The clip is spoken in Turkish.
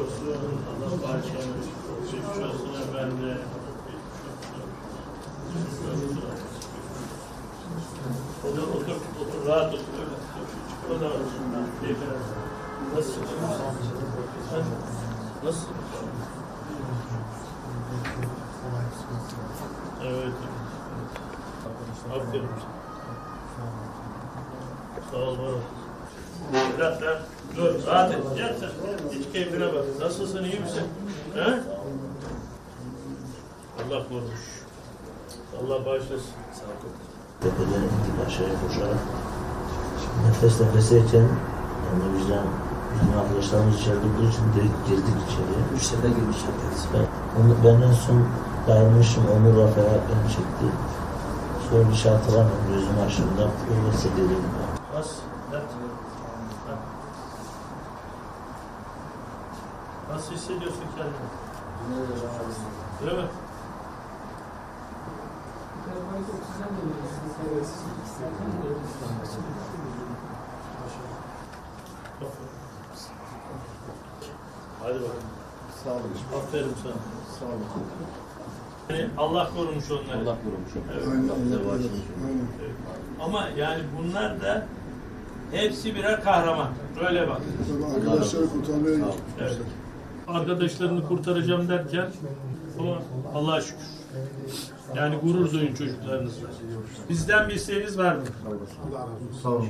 olsun. Allah bağışlamış. Geçmiş olsun efendi. Geçmiş olsun. Otur, otur, otur, rahat otur. O da olsun. Nasılsın? Ha? Nasıl? Evet. Aferin. Sağ ol bana. Lan. Dur, rahat et. Yat sen. Hiç keyfine bak. Nasılsın, iyi misin? He? Allah korumuş. Allah bağışlasın. Tepeden indik aşağıya koşarak. Nefes nefeseyken yani vicdan bizim arkadaşlarımız içeride olduğu için direkt girdik içeriye. Üç sefer girmiş herkes. Ben, onu, ben en son dayanmışım, Onur Rafa'a beni çekti. Sonra bir şey hatırlamıyorum gözümü açtığımda öyle hissediyorum. Bas. Yat. Ha. Nasıl hissediyorsun kendini? Öyle mi? Hadi bakalım. Sağ olun. Aferin sana. Sağ olun. Yani Allah korumuş onları. Allah korumuş. Evet. Aynen. Allah bize bağışlamış. Aynen. Ama yani bunlar da hepsi birer kahraman. Böyle bak. Tabii arkadaşları kurtarmaya olun. Arkadaşlarını kurtaracağım derken ama Allah'a şükür. Yani gurur duyun çocuklarınızla. Bizden bir isteğiniz var mı? Sağ olun.